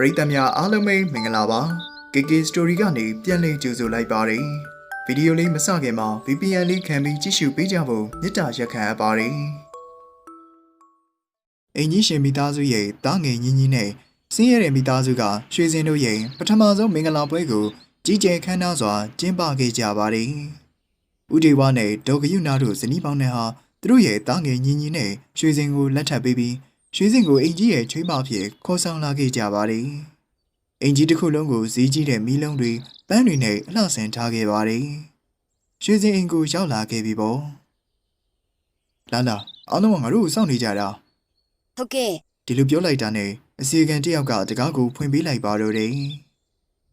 ပရိသတ်များအားလုံးပဲမင်္ဂလာပါ KK Story ကနေပြန်လည်ကြိုဆိုလိုက်ပါတယ်ဗီဒီယိုလေးမစခင်မှာ VPN လေးခံပြီးကြည့်ရှုပေးကြဖို့မေတ္တာရက်ခံအပ်ပါတယ်အင်ကြီးရှင်မိသားစုရဲ့တားငယ်ညီညီနဲ့စင်းရဲတဲ့မိသားစုကရွှေစင်တို့ရဲ့ပထမဆုံးမင်္ဂလာပွဲကိုကြီးကျယ်ခမ်းနားစွာကျင်းပခဲ့ကြပါတယ်ဦးဒေဝနဲ့ဒေါကယုနာတို့ဇနီးပေါင်းနဲ့ဟာသူတို့ရဲ့တားငယ်ညီညီနဲ့ရွှေစင်ကိုလက်ထပ်ပေးပြီး ရွှေစင်ကိုအင်ကြီးရဲ့ချွေးမဖြစ်ခေါ်ဆောင်လာခဲ့ကြပါတယ်အင်ကြီးတစ်ခုလုံးကိုဈေးကြီးတဲ့မီးလုံးတွေပန်းတွေနဲ့အလှဆင်ထားခဲ့ပါတယ်ရွှေစင်အင်ကိုရောက်လာခဲ့ပြီပေါ့လာလာအားလုံးကငါတို့ကိုစောင့်နေကြတာဟုတ်ကဲ့ဒီလိုပြောလိုက်တာနဲ့အစီအကံတစ်ယောက်ကတကားကိုဖွင့်ပေးလိုက်ပါတော့တယ်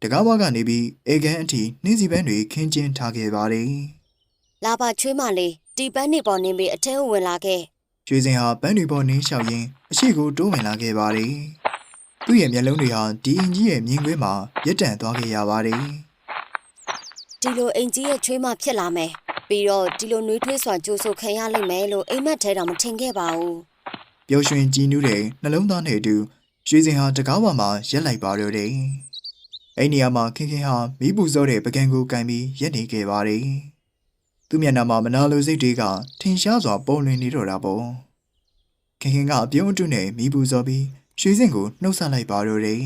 တကားဘွားကနေပြီးအေကန်အထိနှင်းစီပန်းတွေခင်းကျင်းထားခဲ့ပါတယ်လာပါချွေးမလေးဒီပန်းနေပေါ်နေပြီးအထဲကိုဝင်လာခဲ့ ရွှေစင်ဟာပန်းတွေပေါ်နှင်းလျှောက်ရင်းအရှိကိုတိုးဝင်လာခဲ့ပါတယ်သူ့ရဲ့မျက်လုံးတွေဟာဒီအင်ကြီးရဲ့မြင်ကွင်းမှာရက်တန့်သွားခဲ့ရပါတယ်ဒီလိုအိမ်ကြီးရဲ့ချွေးမဖြစ်လာမယ်ပြီးတော့ဒီလိုနှွေးထွေးစွာကြိုးဆိုခံရလိမ့်မယ်လို့အိမ်မက်ထဲတော့မထင်ခဲ့ပါဘူးပျော်ရွှင်ကြည်နူးတဲ့နှလုံးသားနဲ့အတူရွှေစင်ဟာတကားဝမှာရက်လိုက်ပါတော့တယ်အဲ့နေရာမှာခင်ခင်ဟာမီးပူစောတဲ့ပကံကိုကန်ပြီးရက်နေခဲ့ပါတယ် သူ့မျက်နှာမှာမနာလိုစိတ်တွေကထင်ရှားစွာပုံလွင်နေတော့တာပေါ့ခင်ခင်ကအပြုံးအတုနဲ့မီးပူစောပြီးရွှေစင်ကိုနှုတ်ဆက်လိုက်ပါတော့တယ်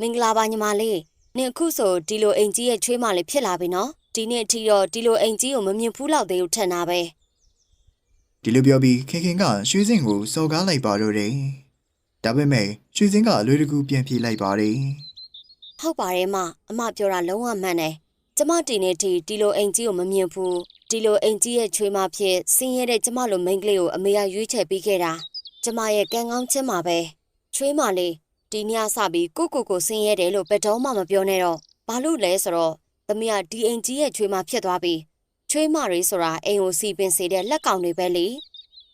မင်္ဂလာပါညီမလေးနင်အခုဆိုဒီလိုအိမ်ကြီးရဲ့ချွေးမလေးဖြစ်လာပြီနော်ဒီနေ့အထိတော့ဒီလိုအိမ်ကြီးကိုမမြင်ဘူးလောက်သေးဘူးထင်တာပဲဒီလိုပြောပြီးခင်ခင်ကရွှေစင်ကိုစော်ကားလိုက်ပါတော့တယ်ဒါပေမဲ့ရွှေစင်ကအလွေတကူပြန်ပြေးလိုက်ပါတယ်ဟုတ်ပါတယ်မအမပြောတာလုံးဝမှန်တယ် ကျမတီနေတီဒီလိုအိမ်ကြီးကိုမမြင်ဘူးဒီလိုအိမ်ကြီးရဲ့ချွေးမဖြစ်ဆင်းရဲတဲ့ကျမလိုမိန်းကလေးကိုအမေကရွေးချယ်ပေးခဲ့တာကျမရဲ့ကံကောင်းခြင်းပါပဲချွေးမလေးဒီညစပြီးကိုကိုကိုဆင်းရဲတယ်လို့ဘယ်တော့မှမပြောနဲ့တော့ဘာလို့လဲဆိုတော့သမီးကဒီအိမ်ကြီးရဲ့ချွေးမဖြစ်သွားပြီချွေးမတွေဆိုတာအိမ်ကိုစီပင်စေတဲ့လက်ကောင်တွေပဲလေ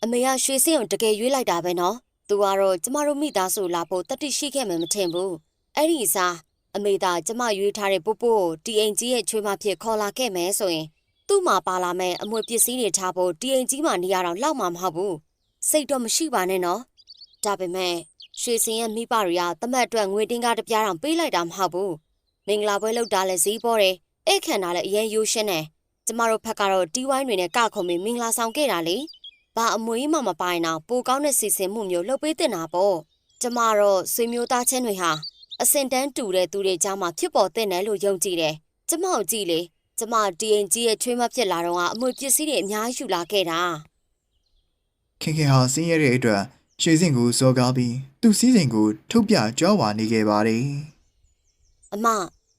အမေကရွှေစင်းကိုတကယ်ရွေးလိုက်တာပဲနော်သူကတော့ကျမတို့မိသားစုလာဖို့တတိရှိခဲ့မှမထင်ဘူးအဲ့ဒီအစား အမေသာကျမရွေးထားတဲ့ပို့ပို့ကိုတီအိမ်ကြီးရဲ့ချွေးမဖြစ်ခေါ်လာခဲ့မယ်ဆိုရင်သူ့မှာပါလာမဲ့အမွေပစ္စည်းတွေထားဖို့တီအိမ်ကြီးမှာနေရတော့လောက်မှာမဟုတ်ဘူးစိတ်တော့မရှိပါနဲ့နော်ဒါပေမဲ့ရွှေစင်ရဲ့မိဘတွေကတမတ်အတွက်ငွေတင်းကားတစ်ပြားတောင်ပေးလိုက်တာမဟုတ်ဘူးမင်္ဂလာပွဲလုပ်တာလဲဈေးပေါ်တယ်အဲ့ခန္ဓာလည်းအရင်ရိုးရှင်းတယ်ကျမတို့ဖက်ကတော့တီဝိုင်းတွေနဲ့ကခုံပြီးမင်္ဂလာဆောင်ခဲ့တာလေဘာအမွေမှမပိုင်တော့ပိုကောင်းတဲ့စီစဉ်မှုမျိုးလုပ်ပေးတင်တာပေါ့ကျမတော့ဆွေမျိုးသားချင်းတွေဟာ အစင်တန်းတူတဲ့သူတွေကြားမှာဖြစ်ပေါ်တဲ့နယ်လို့ယုံကြည်တယ်။ကျမကိုကြည့်လေကျမဒီအင်ကြီးရဲ့ချွေးမဖြစ်လာတော့ကအမွေပစ္စည်းတွေအများကြီးယူလာခဲ့တာခင်ခင်ဟာစင်းရဲတဲ့အတွက်ရွှေစင်ကိုစော်ကားပြီးသူ့စည်းစိမ်ကို ထုတ်ပြကြွားဝါနေခဲ့ပါတယ်။အမ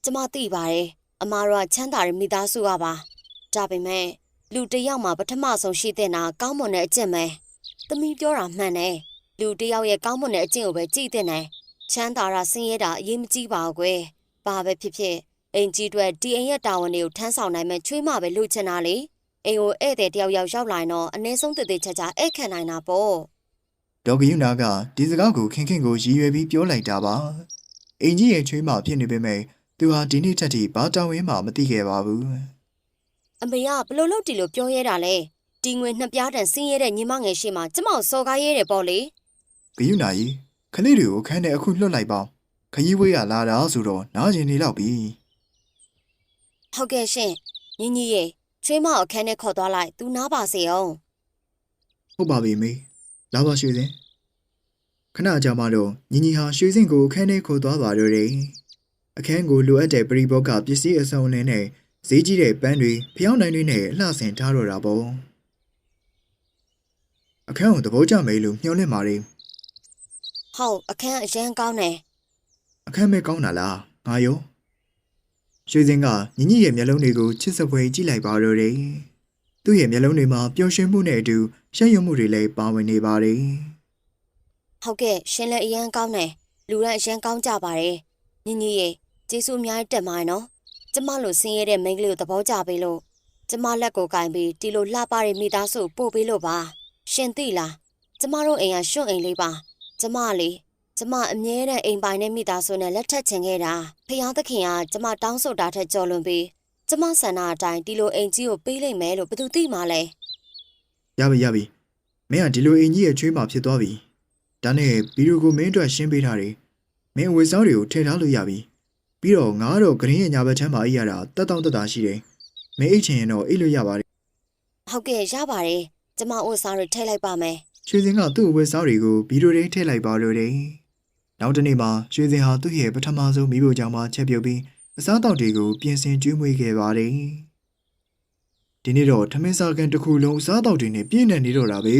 ကျမသိပါတယ်။အမတို့ကချမ်းသာတဲ့မိသားစုကပါ။ဒါပေမဲ့လူတစ်ယောက်မှာပထမဆုံးရှိတဲ့နာကောင်းမွန်တဲ့အကျင့်ပဲ။သမီးပြောတာမှန်တယ်။လူတစ်ယောက်ရဲ့ကောင်းမွန်တဲ့အကျင့်ကိုပဲကြည့်တဲ့နယ်။ ချမ်းသာတာဆင်းရဲတာအရေးမကြီးပါဘူးကွယ်။ဘာပဲဖြစ်ဖြစ်အင်ကြီးအတွက်ဒီအိမ်ရဲ့တာဝန်တွေကိုထမ်းဆောင်နိုင်မဲ့ချွေးမပဲလို့ချင်တာလေ။အိမ်ကိုဧည့်သည်တယောက်ယောက်ရောက်လာရင်တော့အနည်းဆုံးတည်တည်ချာချာဧည့်ခံနိုင်တာပေါ့ဒေါကယူနာကဒီစကားကိုခင်ခင်ကိုရည်ရွယ်ပြီးပြောလိုက်တာပါအင်ကြီးရဲ့ချွေးမဖြစ်နေပေမဲ့သူဟာဒီနေ့ထက်ထိဘာတာဝန်မှမသိခဲ့ပါဘူး။အမေကဘလို့လို့ဒီလိုပြောရဲတာလဲ။ဒီငွေနှစ်ပြားတန်ဆင်းရဲတဲ့ညီမငယ်ရှိမှကျမကိုစော်ကားရဲတယ်ပေါ့လေဂယူနာကြီး ခလေးတွေကိုခန်းထဲအခုလွတ်လိုက်ပါခကြီးဝေးရလာတာဆိုတော့နားကျင်နေတော့ပြီ။ဟုတ်ကဲ့ရှင်။ညီညီရေချွေးမကိုအခန်းထဲခေါ်သွားလိုက်။ तू နားပါစေအောင်ဟုတ်ပါပြီမေလာပါရွှေစင်ခဏကြာမှတော့ညီညီဟာရွှေစင်ကိုအခန်းထဲခေါ်သွားပါတော့တယ်အခန်းကိုလိုအပ်တဲ့ပရိဘောကပစ္စည်းအစုံအလင်းနဲ့ဈေးကြီးတဲ့ပန်းတွေဖျောင်းနိုင်တွေနဲ့အလှဆင်ထားတော့တာပေါ့အခန်းကိုသဘောကျမယ်လို့ညှော်လင့်ပါတယ်။ ဟုတ်အခန်းအရန်ကောင်းတယ်အခန်းမဲကောင်းတာလားငါရောရွှေစင်ကညီညီရဲ့မျက်လုံးတွေကိုချစ်စပွဲကြည့်လိုက်ပါတော့တယ်သူ့ရဲ့မျက်လုံးတွေမှာပျော်ရွှင်မှုနဲ့အတူရှက်ရွံ့မှုတွေလည်းပါဝင်နေပါတယ်။ဟုတ်ကဲ့ရှင်လည်းအရန်ကောင်းတယ်။လူတိုင်းအရန်ကောင်းကြပါတယ်။ညီညီရေကျေးဇူးအများကြီးတက်ပါနော်။ကျမလိုဆင်းရဲတဲ့မိန်းကလေးကိုသဘောကျပေးလို့ကျမလက်ကိုကင်ပြီးဒီလိုလှပတဲ့မိသားစုကိုပို့ပေးလို့ပါ။ရှင်သိလားကျမတို့အိမ်ကရွှွန့်အိမ်လေးပါ။ ကျမလေကျမအမြဲတမ်းအိမ်ပိုင်တဲ့မိသားစုနဲ့လက်ထပ်ချင်ခဲ့တာဖျားသခင်ကကျမတောင်းဆိုတာထက်ကြော်လွန်ပြီးကျမဆန္ဒအတိုင်းဒီလိုအိမ်ကြီးကိုပေးလိုက်မယ်လို့ဘယ်သူသိမှလဲရပြီရပြီမင်းကဒီလိုအင်ကြီးရဲ့ချွေးမှဖြစ်သွားပြီဒါနဲ့ဗီဒီယိုကိုမင်းအတွက်ရှင်းပေးထားတယ်မင်းအဝတ်စားတွေကိုထည့်ထားလို့ရပြီပြီးတော့ငါကတော့ဂရင်းရဲ့ညာဘက်ချမ်းမှာအိပ်ရတာတက်တောင့်တက်တာရှိတယ်မင်းအိတ်ချင်ရင်တော့အိတ်လို့ရပါတယ်ဟုတ်ကဲ့ရပါတယ်ကျမဥစားတွေထည့်လိုက်ပါမယ် ရွှေစင်ကသူ့အဝတ်စားတွေကိုဗီဒီယိုတွေထည့်လိုက်ပါလို့တယ်နောက်တစ်နေ့မှာရွှေစင်ဟာသူ့ရဲ့ပထမဆုံးမိဖို့ကြောင့်မှချက်ပြုတ်ပြီးအစားအသောက်တွေကိုပြင်ဆင်ကျွေးမွေးခဲ့ပါတယ်ဒီနေ့တော့ထမင်းစားကန်တစ်ခုလုံးအစားအသောက်တွေနဲ့ပြည့်နေနေတော့တာပဲ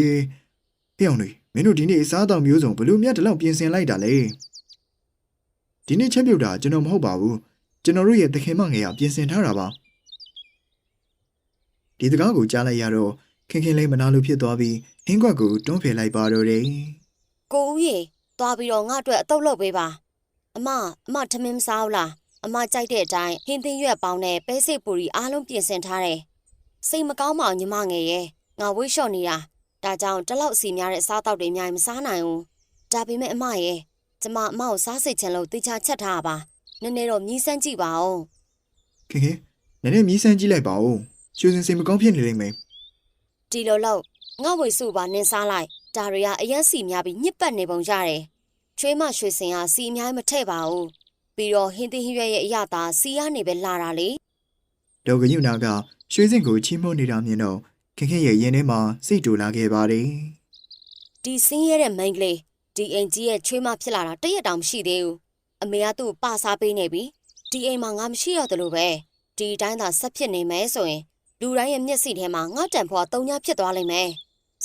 ဖျောင်းတွေမင်းတို့ဒီနေ့အစားအသောက်မျိုးစုံဘလို့မြတ်တလောက်ပြင်ဆင်လိုက်တာလဲဒီနေ့ချက်ပြုတ်တာကျွန်တော်မဟုတ်ပါဘူးကျွန်တော်တို့ရဲ့သခင်မငယ်ကပြင်ဆင်ထားတာပါဒီတကားကိုကြားလိုက်ရတော့ ခင်ခင်လေးမနာလိုဖြစ်သွားပြီးဟင်းကွက်ကိုတွန်းဖယ်လိုက်ပါတော့တယ်ကိုဦးရေသွားပြီးတော့ငါ့အတွက်အတုပ်လုပ်ပေးပါအမအမထမင်းမစားဘူးလားအမကြိုက်တဲ့အတိုင်းဟင်းသင်းရွက်ပေါင်းနဲ့ပဲစိတ်ပူရီအားလုံးပြင်ဆင်ထားတယ်စိတ်မကောင်းပါဘူးညီမငယ်ရဲ့ငါဝိတ်လျှော့နေတာဒါကြောင့်တစ်လောက်စီများတဲ့အစားအသောက်တွေအများကြီးမစားနိုင်ဘူးဒါပေမဲ့အမရဲ့ကျမအမကိုစားစိတ်ချင်လို့တေချာချက်ထားပါနည်းနည်းတော့မြည်စမ်းကြည့်ပါဦးခင်ခင်နည်းနည်းမြည်ဆန်းကြည့်လိုက်ပါဦးရွှေစင်စိမ်မကောင်းဖြစ်နေလိမ့်မယ် ဒီလိုလို့ငါ့ဝေစုပါနင်းစားလိုက်ဒါတွေကအရက်စီများပြီးညစ်ပတ်နေပုံရတယ်ချွေးမရွှေစင်ကစီအများကြီးမထည့်ပါဘူးပြီးတော့ဟင်းသင်းဟင်းရွက်ရဲ့အရသာစီကနေပဲလာတာလေဒေါ်ကညုနာကရွှေစင်ကိုချီးမွမ်းနေတာမြင်တော့ခင်ခင်ရဲ့ရင်ထဲမှာစိတ်တူလာခဲ့ပါတယ်ဒီစင်းရဲတဲ့မိန်းကလေးဒီအိမ်ကြီးရဲ့ချွေးမဖြစ်လာတာတရက်တောင်မရှိသေးဘူးအမေကသူ့ကိုပစားပေးနေပြီဒီအိမ်မှာငါမရှိတော့တယ်လို့ပဲဒီတိုင်းသာဆက်ဖြစ်နေမယ်ဆိုရင် လူတိုင်းရဲ့မျက်စိထဲမှာငါတန်ဖွာတုံညာဖြစ်သွားလိမ့်မယ်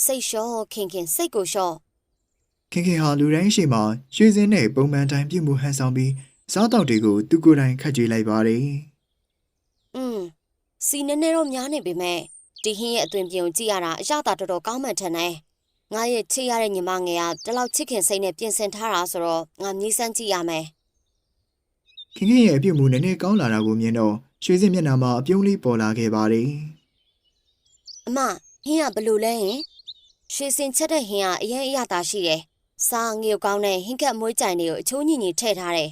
စိတ်လျှော့ခင်ခင်စိတ်ကိုလျှော့ခင်ခင်ဟာလူတိုင်းရှိမှရွှေစင်နဲ့ပုံမှန်တိုင်းပြုမှုဟန်ဆောင်ပြီးစားတောက်တွေကိုသူကိုယ်တိုင်ခတ်ကြွေးလိုက်ပါတယ်อืมစီနည်းနည်းတော့များနေပေမဲ့ဒီဟင်းရဲ့အသွင်ပြင်ကိုကြည့်ရတာအရသာတော်တော်ကောင်းမှန်ထင်တယ်ငါရဲ့ချစ်ရတဲ့ညီမငယ်ကတလောက်ချစ်ခင်စိတ်နဲ့ပြင်ဆင်ထားတာဆိုတော့ငါမြည်စမ်းကြည့်ရမယ်ခင်ခင်ရဲ့အပြုတ်မှုနည်းနည်းကောင်းလာတာကိုမြင်တော့ ရွှေစင်မျက်နှာမှာအပြုံးလေးပေါ်လာခဲ့ပါတယ်အမဟင်းကဘလို့လဲဟင်ရွှေစင်ချက်တဲ့ဟင်းကအရင်အရသာရှိတယ်စားငေကောင်းတဲ့ဟင်းကက်မွေးကြိုင်တွေကိုအချိုးညင်ညင်ထည့်ထားတယ်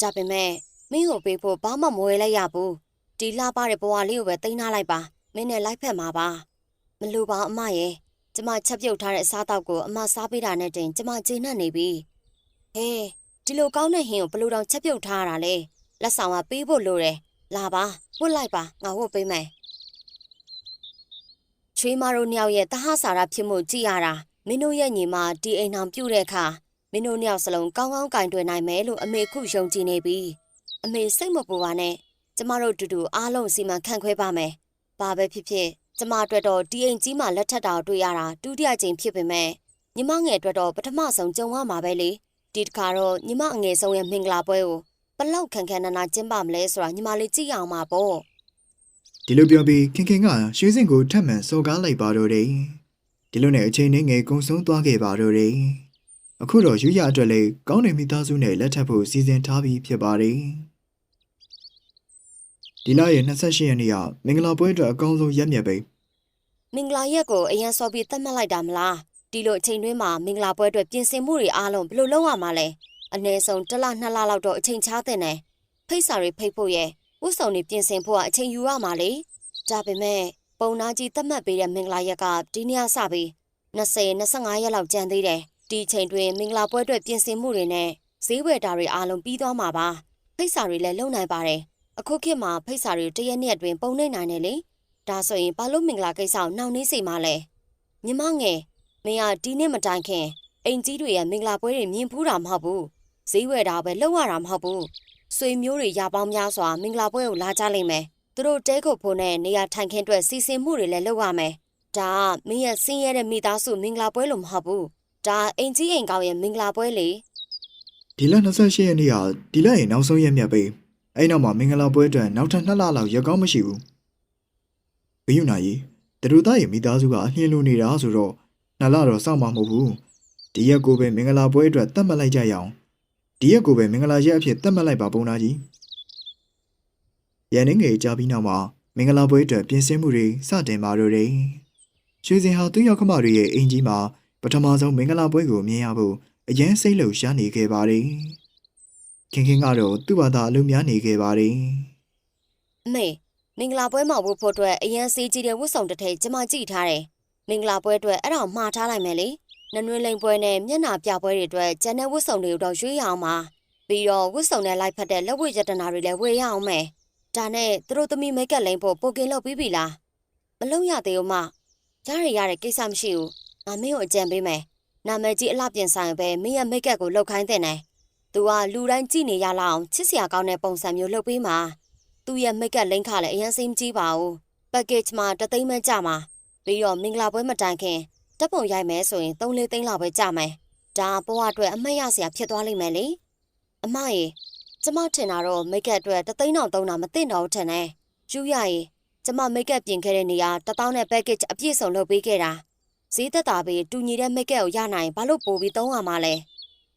ဒါပေမဲ့မင်းကိုပေးဖို့ဘာမှမဝယ်လိုက်ရဘူးဒီလှပတဲ့ဘဝလေးကိုပဲတိန်းထားလိုက်ပါမင်းနဲ့လိုက်ဖက်မှာပါမလိုပါဘူးအမရဲ့ကျမချက်ပြုတ်ထားတဲ့အစားအသောက်ကိုအမစားပေးတာနဲ့တင်ကျမကျေနပ်နေပြီဟဲဒီလိုကောင်းတဲ့ဟင်းကိုဘလို့တောင်ချက်ပြုတ်ထားရတာလဲလက်ဆောင်ကပေးဖို့လိုတယ် လာပါဝတ်လိုက်ပါငါဝတ်ပေးမယ်ချွေးမတို့နှစ်ယောက်ရဲ့တဟဆာရဖြစ်မှုကြည့်ရတာမင်းတို့ရဲ့ညီမဒီအိမ်အောင်ပြုတ်တဲ့အခါမင်းတို့နှစ်ယောက်စလုံးကောင်းကောင်းကင်တွယ်နိုင်မယ်လို့အမေခုယုံကြည်နေပြီအမေစိတ်မပူပါနဲ့ကျမတို့တူတူအားလုံးစီမံခန့်ခွဲပါမယ်ဘာပဲဖြစ်ဖြစ်ကျမအတွက်တော့ဒီအိမ်ကြီးမှာလက်ထပ်တာကိုတွေ့ရတာဒုတိယကြိမ်ဖြစ်ပေမဲ့ညီမငယ်အတွက်တော့ပထမဆုံးကြုံရမှာပဲလေဒီတစ်ခါတော့ညီမအငယ်ဆုံးရဲ့မင်္ဂလာပွဲကို ဘလောက်ခံခံနာနာကျင်းပမလဲဆိုတာညီမလေးကြည့်ရအောင်ပါပေါ့ဒီလိုပြောပြီးခင်ခင်ကရွှေစင်ကိုထပ်မံစော်ကားလိုက်ပါတော့တယ်ဒီလိုနဲ့အချိန်နဲ့ငယ်ကုံဆုံးသွားခဲ့ပါတော့တယ်အခုတော့ယူရအတွက်လည်းကောင်းတဲ့မိသားစုနဲ့လက်ထပ်ဖို့စီစဉ်ထားပြီးဖြစ်ပါတယ်ဒီလရဲ့28ရက်နေ့ကမင်္ဂလာပွဲအတွက်အကောင်းဆုံးရက်မြတ်ပဲမင်္ဂလာရက်ကိုအရန်စော်ပြီးသတ်မှတ်လိုက်တာမလားဒီလိုအချိန်တွင်းမှာမင်္ဂလာပွဲအတွက်ပြင်ဆင်မှုတွေအားလုံးဘယ်လိုလုပ်ရမှာလဲ အနည်းဆုံးတစ်လနှစ်လလောက်တော့အချိန်ချတဲ့နယ်ဖိတ်စာတွေဖိတ်ဖို့ရဲ့ဝတ်ဆောင်တွေပြင်ဆင်ဖို့ကအချိန်ယူရမှာလေဒါပေမဲ့ပုံနာကြီးသတ်မှတ်ပေးတဲ့မင်္ဂလာရက်ကဒီနေ့စပြီး20 25ရက်လောက်ကျန်သေးတယ်ဒီအချိန်တွင်မင်္ဂလာပွဲအတွက်ပြင်ဆင်မှုတွေနဲ့ဈေးဝယ်တာတွေအားလုံးပြီးသွားမှာပါဖိတ်စာတွေလည်းလုပ်နိုင်ပါတယ်အခုခေတ်မှာဖိတ်စာတွေတရက်နှစ်အတွင်းပုံနေနိုင်တယ်လေဒါဆိုရင်ဘာလို့မင်္ဂလာကိစ္စကိုနှောင့်နှေးစေမှာလဲညီမငယ်မင်းကဒီနေ့မတိုင်ခင်အိမ်ကြီးတွေရဲ့မင်္ဂလာပွဲတွေမြင်ဖူးတာမဟုတ်ဘူး ဈေးဝယ်တာပဲလောက်ရတာမဟုတ်ဘူးဆွေမျိုးတွေရပေါင်းများစွာမင်္ဂလာပွဲကိုလာကြလိမ့်မယ်သူတို့တဲခုတ်ဖို့နဲ့နေရာထိုင်ခင်းအတွက်စီစဉ်မှုတွေလည်းလုပ်ရမယ်ဒါကမင်းရဲ့ဆင်းရဲတဲ့မိသားစုမင်္ဂလာပွဲလို့မဟုတ်ဘူးဒါအိမ်ကြီးအိမ်ကောင်ရဲ့မင်္ဂလာပွဲလေဒီလ28ရက်နေ့ကဒီလရဲ့နောက်ဆုံးရက်မြတ်ပဲအဲ့နောက်မှာမင်္ဂလာပွဲအတွက်နောက်ထပ်2လလောက်ရက်ကောင်းမရှိဘူးဘယူနာကြီးတရူသားရဲ့မိသားစုကအနှင်းလိုနေတာဆိုတော့နှစ်လတော့စောင့်မှာမဟုတ်ဘူးဒီရက်ကိုပဲမင်္ဂလာပွဲအတွက်တတ်မှတ်လိုက်ကြရအောင် ဒီရက်ကိုပဲမင်္ဂလာရက်အဖြစ်တတ်မှတ်လိုက်ပါပုံနာကြီးရန်နေငယ်ကြာပြီးနောက်မှာမင်္ဂလာပွဲအတွက်ပြင်ဆင်မှုတွေစတင်ပါတော့တယ်ရွှေစင်ဟာသူ့ရောက်ခမတွေရဲ့အင်ကြီးမှာပထမဆုံးမင်္ဂလာပွဲကိုမြင်ရဖို့အရန်စိတ်လှုပ်ရှားနေခဲ့ပါတယ်ခင်ခင်ကတော့သူ့ဘာသာအလုံးများနေခဲ့ပါတယ်အမေမင်္ဂလာပွဲမှာဝတ်ဖို့အတွက်အရန်စီးကြီးတဲ့ဝတ်ဆောင်တစ်ထည်ကျမကြည့်ထားတယ်မင်္ဂလာပွဲအတွက်အဲ့ဒါကိုမှားထားလိုက်မယ်လေ နနွေးလိန်ပွဲနဲ့မျက်နှာပြပွဲတွေအတွက်ကျန်တဲ့ဝတ်ဆောင်တွေကိုတော့ရွေးရအောင်ပါပြီးတော့ဝတ်စုံနဲ့လိုက်ဖက်တဲ့လက်ဝတ်ရတနာတွေလည်းဝယ်ရအောင်မယ်ဒါနဲ့သူတို့သမီးမိတ်ကပ်လိမ့်ဖို့ပိုကင်လုပ်ပြီးပြီလားမလုံရသေးဘူးမရရရတဲ့ကိစ္စမရှိဘူးငါမင်းကိုအကြံပေးမယ်နာမည်ကြီးအလှပြင်ဆိုင်ပဲမင်းရဲ့မိတ်ကပ်ကိုလှုပ်ခိုင်းတဲ့နယ်သူကလူတိုင်းကြည့်နေရလောက်အောင်ချစ်စရာကောင်းတဲ့ပုံစံမျိုးလှုပ်ပေးမှာသူ့ရဲ့မိတ်ကပ်လိမ့်ခလည်းအရင်စိမ့်ကြည့်ပါဘူး package မှာတသိန်းပဲကြမှာပြီးတော့မင်္ဂလာပွဲမတိုင်ခင် တပ်ပုံရိုက်မယ်ဆိုရင်3-4သိန်းလောက်ပဲကြမယ်ဒါဘဝအတွက်အမှတ်ရစရာဖြစ်သွားလိမ့်မယ်လေအမရေကျမထင်တာတော့မိတ်ကပ်အတွက်တသိန်းတော့သုံးတာမသိတော့ဘူးထင်တယ်ယူရရေကျမမိတ်ကပ်ပြင်ခဲ့တဲ့နေရာတပေါင်းနဲ့ package အပြည့်စုံလုပ်ပေးခဲ့တာဈေးသက်တာပဲတူညီတဲ့မိတ်ကပ်ကိုရနိုင်ဘာလို့ပို့ပြီးသုံးရမှာလဲ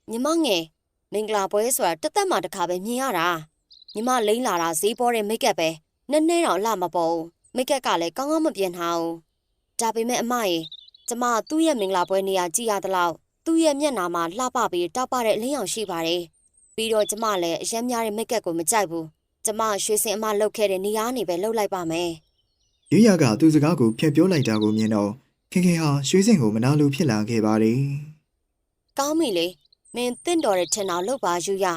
ညီမငယ်မင်္ဂလာပွဲဆိုတာတစ်သက်မှတစ်ခါပဲမြင်ရတာညီမလိမ့်လာတာဈေးပေါ်တဲ့မိတ်ကပ်ပဲနည်းနည်းတော့လှမပေါ်ဘူးမိတ်ကပ်ကလည်းကောင်းကောင်းမပြင်ထားဘူးဒါပေမဲ့အမရေ ကျမသူ့ရဲ့မင်္ဂလာပွဲနေရာကြည့်ရသလောက်သူ့ရဲ့မျက်နှာမှာလှပပြီးတောက်ပတဲ့အလင်းရောင်ရှိပါတယ်ပြီးတော့ကျမလည်းအရင်များတဲ့မိတ်ကပ်ကိုမကြိုက်ဘူးကျမရွှေစင်အမလှုပ်ခဲ့တဲ့နေရာနေပဲလှုပ်လိုက်ပါမယ်ရွရကသူ့စကားကိုဖျက်ပြောလိုက်တာကိုမြင်တော့ခင်ခင်ဟာရွှေစင်ကိုမနာလိုဖြစ်လာခဲ့ပါတယ်ကောင်းပြီလေမင်းတင့်တော်တဲ့ထင်တော်လှုပ်ပါယူရ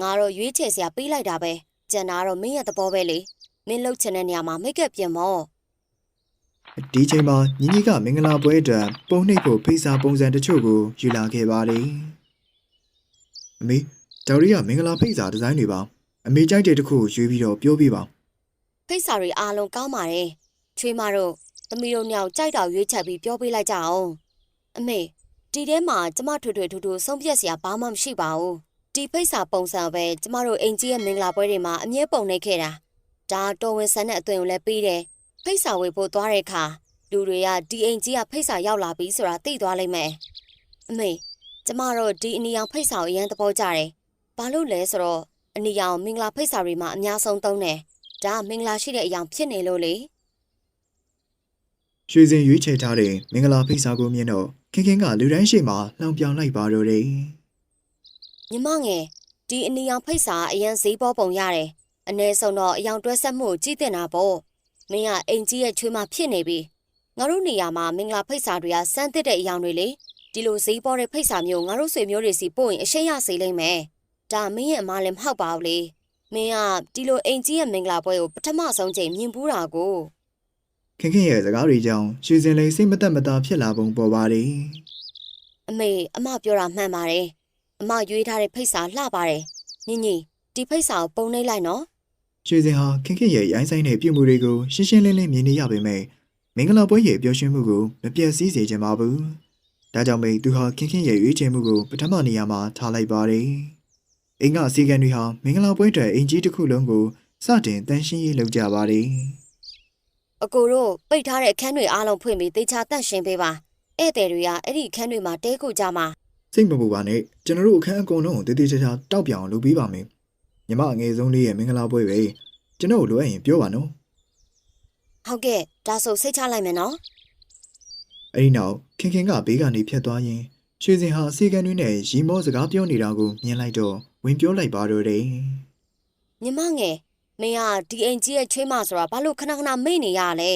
ငါတော့ရွေးချယ်စရာပေးလိုက်တာပဲကျန်တာတော့မင်းရဲ့သဘောပဲလေမင်းလှုပ်ချင်တဲ့နေရာမှာမိတ်ကပ်ပြင်မော့ ဒီချိန်မှာညီညီကမင်္ဂလာပွဲအတွက်ပုံနှိပ်ဖို့ဖိစာပုံစံတချို့ကိုယူလာခဲ့ပါတယ်အမေဒေါ်ရီကမင်္ဂလာဖိစာဒီဇိုင်းတွေပါအမေကြိုက်တဲ့တစ်ခုကိုရွေးပြီးတော့ပြောပြပါဖိတ်စာတွေအားလုံးကောင်းပါတယ်ချွေးမတို့သမီးတို့ညောင်ကြိုက်တော်ရွေးချက်ပြီးပြောပေးလိုက်ကြအောင်အမေဒီထဲမှာကျမထွေထွေထူးထူးဆုံးဖြတ်စရာဘာမှမရှိပါဘူးဒီဖိတ်စာပုံစံပဲကျမတို့အိမ်ကြီးရဲ့မင်္ဂလာပွဲတွေမှာအမြဲပုံနေခဲ့တာဒါတော်ဝင်ဆန်းတဲ့အသွင်ကိုလည်းပေးတယ် ဖိတ်စာဝေဖို့သွားတဲ့အခါလူတွေကဒီအိမ်ကြီးကဖိတ်စာရောက်လာပြီဆိုတာသိသွားလိမ့်မယ်အမေကျမတို့ဒီအနီရောင်ဖိတ်စာကိုအရင်သဘောကျတယ်ဘာလို့လဲဆိုတော့အနီရောင်မင်္ဂလာဖိတ်စာတွေမှာအများဆုံးသုံးတယ်ဒါကမင်္ဂလာရှိတဲ့အရာဖြစ်နေလို့လေရွှေစင်ရွေးချယ်ထားတဲ့မင်္ဂလာဖိစာကိုမြင်တော့ခင်ခင်ကလူတိုင်းရှိမှလှောင်ပြောင်လိုက်ပါတော့တယ်ညီမငယ်ဒီအနီရောင်ဖိတ်စာကအရင်ဈေးပေါ်ပုံရတယ်အ ਨੇ ဆုံးတော့အယောင်တွဲဆက်မှုကိုကြည့်တင်တာပေါ့ မင်းကအိမ်ကြီးရဲ့ချွေးမဖြစ်နေပြီငါတို့နေရာမှာမင်္ဂလာဖိတ်စာတွေကစမ်းသစ်တဲ့အယောင်တွေလေဒီလိုဈေးပေါ်တဲ့ဖိတ်စာမျိုးငါတို့ဆွေမျိုးတွေစီပို့ရင်အရှိန်ရစေလိမ့်မယ်ဒါမင်းရဲ့အမားလည်းမဟုတ်ပါဘူးလေမင်းကဒီလိုအိမ်ကြီးရဲ့မင်္ဂလာပွဲကိုပထမဆုံးချိန်မြင်ဘူးတာကိုခင်ခင်ရဲ့စကားတွေကြောင့်ရွှေစင်လေးစိတ်မသက်မသာဖြစ်လာပုံပေါ်ပါတယ်အမေအမပြောတာမှန်ပါတယ်အမရွေးထားတဲ့ဖိတ်စာလှပါတယ်ညီညီဒီဖိတ်စာကိုပုံနှိပ်လိုက်နော် ရွှေစင်ဟာခင်ခင်ရဲ့ရိုင်းဆိုင်တဲ့ပြုမှုတွေကိုရှင်းရှင်းလင်းလင်းမြင်နေရပေမဲ့မင်္ဂလာပွဲရဲ့ပျော်ရွှင်မှုကိုမပြတ်စည်းစေချင်ပါဘူးဒါကြောင့်မိသူဟာခင်ခင်ရဲ့ရွေးချယ်မှုကိုပထမနေရာမှာထားလိုက်ပါတယ်အိမ်ကအစီအကံတွေဟာမင်္ဂလာပွဲအတွက်အင်ကြီးတစ်ခုလုံးကိုစတင်တန်းရှင်းရေးလုပ်ကြပါတယ်အကိုတို့ပိတ်ထားတဲ့အခန်းတွေအားလုံးဖွင့်ပြီးတေချာတန့်ရှင်းပေးပါဧည့်သည်တွေကအဲ့ဒီအခန်းတွေမှာတဲခုကြမှာစိတ်မပူပါနဲ့ကျွန်တော်တို့အခန်းအကုန်လုံးကိုတည်တည်ချာချာတောက်ပြောင်လုပ်ပေးပါမယ် ညီမအငယ်ဆုံးလေးရဲ့မင်္ဂလာပွဲပဲကျွန်တော်လိုအပ်ရင်ပြောပါနော်ဟုတ်ကဲ့ဒါဆိုစိတ်ချလိုက်မယ်နော်အဲ့ဒီနောက်ခင်ခင်ကဘေးကနေဖြတ်သွားရင်ရွှေစင်ဟာအစီကံတွေနဲ့ရီမောစကားပြောနေတာကိုမြင်လိုက်တော့ဝင်ပြောလိုက်ပါတော့တယ်ညီမငယ်မင်းကဒီအိမ်ကြီးရဲ့ချွေးမဆိုတာဘာလို့ခဏခဏမေ့နေရလဲ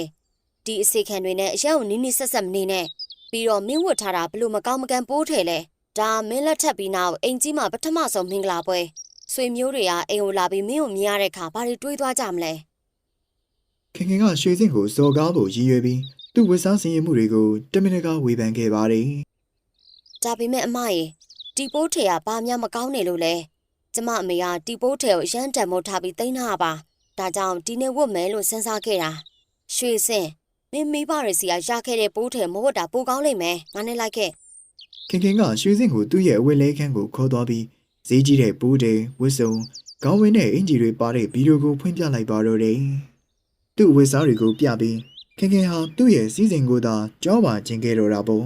ဒီအစီခံတွေနဲ့အရက်ကိုနီးနီးဆက်ဆက်မနေနဲ့ပြီးတော့မင်းဝတ်ထားတာဘလို့မကောင်းမကန်ပိုးထဲလဲဒါမင်းလက်ထပ်ပြီးနောက်အိမ်ကြီးမှာပထမဆုံးမင်္ဂလာပွဲ ဆွေမျိုးတွေကအိမ်ကိုလာပြီးမင်းကိုမြင်ရတဲ့အခါဘာတွေတွေးသွားကြမလဲခင်ခင်ကရွှေစင်ကိုစော်ကားဖို့ရည်ရွယ်ပြီးသူ့ဝတ်စားစင်ရမှုတွေကိုတမင်တကာဝေဖန်ခဲ့ပါတယ်ဒါပေမဲ့အမရေတီပိုးထေကဘာမှမကောင်းနေလို့လဲကျမအမေကတီပိုးထေကိုအရန်တန်မိုးထားပြီးတိန်းထားပါဒါကြောင့်ဒီနေ့ဝတ်မယ်လို့စဉ်းစားခဲ့တာရွှေစင်မင်းမိဘတွေစီကရခဲ့တဲ့ပိုးထေမဝတ်တာပိုကောင်းလိမ့်မယ်ငါနဲ့လိုက်ခဲ့ခင်ခင်ကရွှေစင်ကိုသူ့ရဲ့အဝတ်လဲခန်းကိုခေါ်သွားပြီး ဈေးကြီးတဲ့ပူးတွေဝတ်စုံခေါင်းဝင်းနဲ့အင်ဂျီတွေပါတဲ့ဗီဒီယိုကိုဖွင့်ပြလိုက်ပါတော့တယ်သူ့ဝတ်စားတွေကိုပြပြီးခင်ခင်ဟာသူ့ရဲ့စီးစိမ်ကိုသာကြောပါခြင်းခဲ့တော့တာပေါ့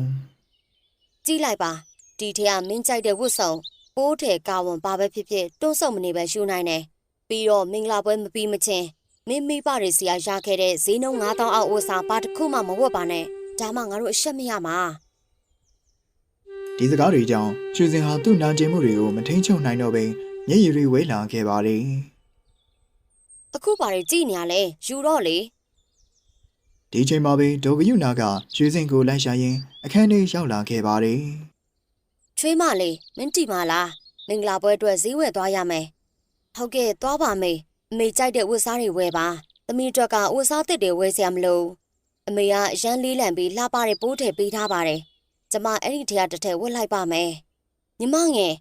ကြည့်လိုက်ပါဒီထဲကမင်းကြိုက်တဲ့ဝတ်စုံပိုးထေကာဝန်ဘာပဲဖြစ်ဖြစ်တွန်းဆုပ်မနေပဲယူနိုင်တယ်ပြီးတော့မင်္ဂလာပွဲမပြီးမချင်းမင်းမိဘတွေစီကရခဲ့တဲ့ဈေးနှုန်း9000အောက်ဝတ်စားဘာတစ်ခုမှမဝတ်ပါနဲ့ဒါမှငါတို့အရှက်မရမှာ ဒီစကားတွေကြောင့်ရွှေစင်ဟာသူ့နာကျင်မှုတွေကိုမထိန်ချုပ်နိုင်တော့ဘဲမျက်ရည်တွေဝဲလာခဲ့ပါတယ်အခုပါလေကြည်နေရလဲယူတော့လေဒီချိန်မှာပဲဒေါ်ဂယုနာကရွှေစင်ကိုလိုက်ရှာရင်းအခန်းထဲရောက်လာခဲ့ပါတယ်ချွေးမလေးမင်းတီမလားမင်္ဂလာပွဲအတွက်ဈေးဝယ်သွားရမယ်ဟုတ်ကဲ့သွားပါမေအမေကြိုက်တဲ့ဝတ်စားတွေဝယ်ပါသမီးအတွက်ကဝတ်စားသစ်တွေဝယ်စရာမလိုအမေကအရန်လေးလံပြီးလှပတဲ့ပိုးထည့်ပေးထားပါတယ် ကျမအဲ့ဒီထက်တစ်ထည့်ဝတ်လိုက်ပါမယ်ညီမငယ်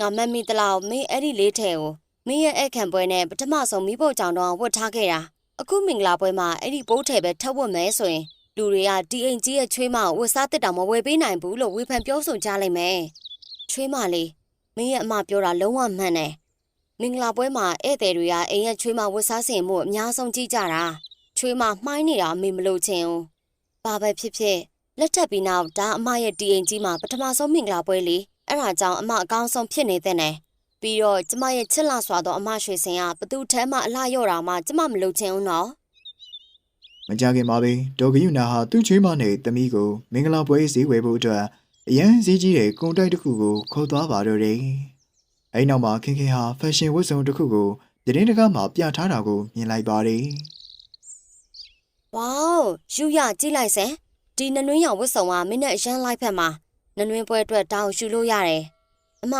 ငါမတ်မီတလောက်မင်းအဲ့ဒီလေးထည့်ကိုမင်းရဲ့အခန့်ပွဲနဲ့ပထမဆုံးမိဖို့ကြောင့်တော့ဝတ်ထားခဲ့တာအခုမင်္ဂလာပွဲမှာအဲ့ဒီပိုးထည့်ပဲထပ်ဝတ်မယ်ဆိုရင်လူတွေကဒီအိမ်ကြီးရဲ့ချွေးမကိုဝတ်စားတစ်တောင်မဝယ်ပေးနိုင်ဘူးလို့ဝေဖန်ပြောဆိုကြလိမ့်မယ်။ချွေးမလေးမင်းရဲ့အမပြောတာလုံးဝမှန်တယ်။မင်္ဂလာပွဲမှာဧည့်သည်တွေကအိမ်ရဲ့ချွေးမဝတ်စားစင်မှုအများဆုံးကြည့်ကြတာ။ချွေးမမှိုင်းနေတာအမေမလို့ချင်ဘူး။ဘာပဲဖြစ်ဖြစ် လက်ထပ်ပြီးနောက်ဒါအမရဲ့ဒီအိမ်ကြီးမှာပထမဆုံးမင်္ဂလာပွဲလေ။အဲ့ဒါကြောင့်အမအကောင်းဆုံးဖြစ်နေတဲ့နဲ့။ပြီးတော့ကျမရဲ့ချစ်လာစွာသောအမရွှေစင်ကဘသူထဲမှအလှရော့တာမှကျမမလို့ချင်ဘူးနော်မကြခင်မှာပဲဒေါ်ဂယုနာဟာသူ့ချွေးမနဲ့တမီးကိုမင်္ဂလာပွဲဈေးဝယ်ဖို့အတွက်အရန်ဈေးကြီးတဲ့ကုန်တိုက်တစ်ခုကိုခေါ်သွားပါတော့တယ်။အဲဒီနောက်မှာခင်ခင်ဟာဖက်ရှင်ဝတ်စုံတစ်ခုကိုသတင်းတကားမှာပြထားတာကိုမြင်လိုက်ပါတယ်။ဝေါယူရကြည့်လိုက်စမ်း ဒီနနွင်းရောင်ဝတ်စုံကမင်းနဲ့အရန်လိုက်ဖက်မှာနနွင်းပွဲအတွက်တောင်းရှူလို့ရတယ်။အမ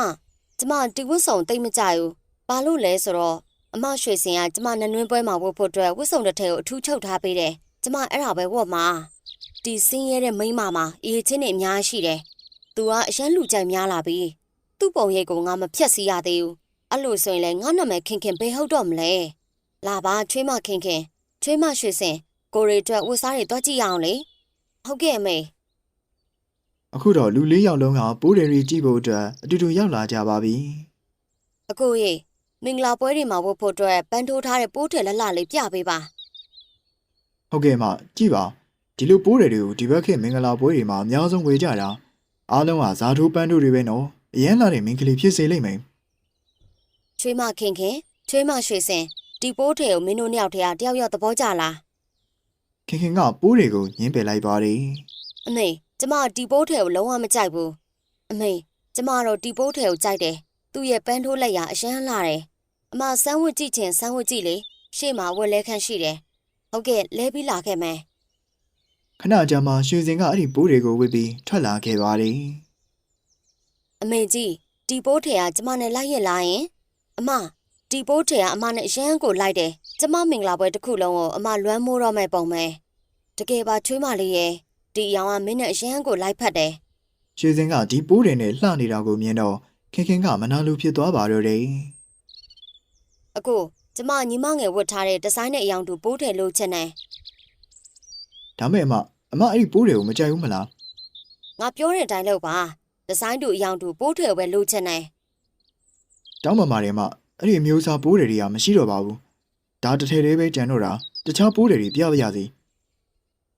ကျမဒီဝတ်စုံတိတ်မကြဘူး။ဘာလို့လဲဆိုတော့အမရွှေစင်ကကျမနနွင်းပွဲမှာဝတ်ဖို့အတွက်ဝတ်စုံတစ်ထည်ကိုအထူးချုပ်ထားပေးတယ်။ကျမအဲ့ဒါပဲဝတ်မှာ။ဒီစင်းရဲတဲ့မိန်းမမှာအေးချင်းနေအများရှိတယ်။ तू ကအရန်လူကြိုက်များလာပြီ။သူ့ပုံရိပ်ကိုငါမဖြတ်စီရသေးဘူး။အဲ့လိုဆိုရင်လည်းငါနာမည်ခင်ခင်ဘယ်ဟုတ်တော့မလဲ။လာပါချွေးမခင်ခင်ချွေးမရွှေစင်ကိုရီအတွက်ဝတ်စားတွေတွက်ကြည့်ရအောင်လေ။ ဟုတ်ကဲ့အမေ။အခုတော့လူလေးယောက်လုံးကပိုးတယ်ရီကြည့်ဖို့အတွက်အတူတူရောက်လာကြပါပြီအကိုရေမင်္ဂလာပွဲတွေမှာဝတ်ဖို့အတွက်ပန်းထိုးထားတဲ့ပိုးထည်လက်လာလေးပြပေးပါ။ဟုတ်ကဲ့မကြည့်ပါဒီလိုပိုးတယ်တွေကိုဒီဘက်ခေတ်မင်္ဂလာပွဲတွေမှာအများဆုံးဝေကြတာအားလုံးကဇာထိုးပန်းတို့တွေပဲနော်။အရန်လာတဲ့မင်္ဂလီဖြစ်စေလိမ့်မယ်ချွေးမခင်ခင်ချွေးမရွှေစင်ဒီပိုးထည်ကိုမင်းတို့နှစ်ယောက်တည်းကတယောက်ယောက်သဘောကျလား။ ခင်ခင်ကပိုးတွေကိုညင်းပယ်လိုက်ပါတယ်အမေကျမဒီပိုးထည်ကိုလုံးဝမကြိုက်ဘူးအမေကျမတော့ဒီပိုးထည်ကိုကြိုက်တယ်သူ့ရဲ့ပန်းထိုးလက်ရအရန်လာတယ်အမစမ်းဝတ်ကြည့်ချင်စမ်းဝတ်ကြည့်လေရှေ့မှာဝက်လဲခန့်ရှိတယ်ဟုတ်ကဲ့လဲပြီးလာခဲ့မယ်။ခဏကြာမှရွှေစင်ကအဲ့ဒီပိုးတွေကိုဝစ်ပြီးထွက်လာခဲ့ပါတယ်။အမေကြီးဒီပိုးထည်ကကျမနဲ့လိုက်ရလာရင် အမ ဒီပိုးထည်ကအမနဲ့အရန်ကိုလိုက်တယ်ကျမမင်္ဂလာပွဲတစ်ခုလုံးကိုအမလွမ်းမိုးတော့မဲ့ပုံပဲတကယ်ပါချွေးမလေးရဲ့ဒီအရောင်ကမင်းနဲ့အရန်ကိုလိုက်ဖက်တယ်ရွှေစင်ကဒီပိုးတွေနဲ့လှနေတာကိုမြင်တော့ခင်ခင်ကမနာလိုဖြစ်သွားပါတော့တယ်အခုကျမညီမငယ်ဝတ်ထားတဲ့ဒီဇိုင်းနဲ့အရောင်တူပိုးထည်လို့ချက်နေ။ဒါမဲ့အမအမအဲ့ဒီပိုးတွေကိုမကြိုက်ဘူးမလားငါပြောတဲ့အတိုင်းလုပ်ပါဒီဇိုင်းတူအရောင်တူပိုးထည်ပဲလို့ချက်နေ။တောင်းပန်ပါတယ်အမ အဲ့ဒီအမျိုးအစားပိုးတွေတွေကမရှိတော့ပါဘူး။ဒါတစ်ထည်လေးပဲကြံတော့တာတခြားပိုးတွေပြပါရစေ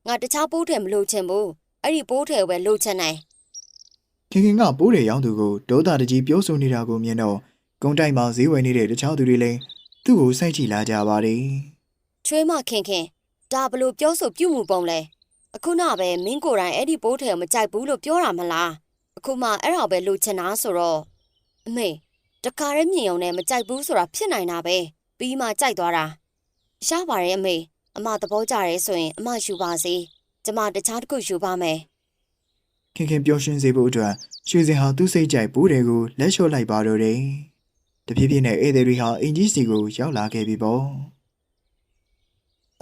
ငါတခြားပိုးထည်မလို့ချင်ဘူးအဲ့ဒီပိုးထည်ပဲလို့ချက်နေ။ခင်ခင်ကပိုးတွေရောင်းသူကိုဒေါသတကြီးပြောဆိုနေတာကိုမြင်တော့ကုန်းတိုက်မှာဈေးဝယ်နေတဲ့တခြားသူတွေလည်းသူ့ကိုစိုက်ကြည့်လာကြပါတယ်ချွေးမခင်ခင်ဒါဘလို့ပြောဆိုပြုမှုပုံလဲအခုနပဲမင်းကိုယ်တိုင်အဲ့ဒီပိုးထည်ကိုမကြိုက်ဘူးလို့ပြောတာမလားအခုမှအဲ့ဒါပဲလို့ချင်တာဆိုတော့အမေ တခါတည်းမြင်ုံနဲ့မကြိုက်ဘူးဆိုတာဖြစ်နိုင်တာပဲပြီးမှကြိုက်သွားတာရပါတယ်အမေအမသဘောကျတယ်ဆိုရင်အမယူပါစေကျမတခြားတစ်ခုယူပါမယ်ခင်ခင်ပျော်ရွှင်စေဖို့အတွက်ရွှေစင်ဟာသူ့စိတ်ကြိုက်ပိုးတယ်ကိုလက်လျှော့လိုက်ပါတော့တယ်တဖြည်းဖြည်းနဲ့ဧည့်သည်တွေဟာအင်ကြီးစီကိုရောက်လာခဲ့ပြီပေါ့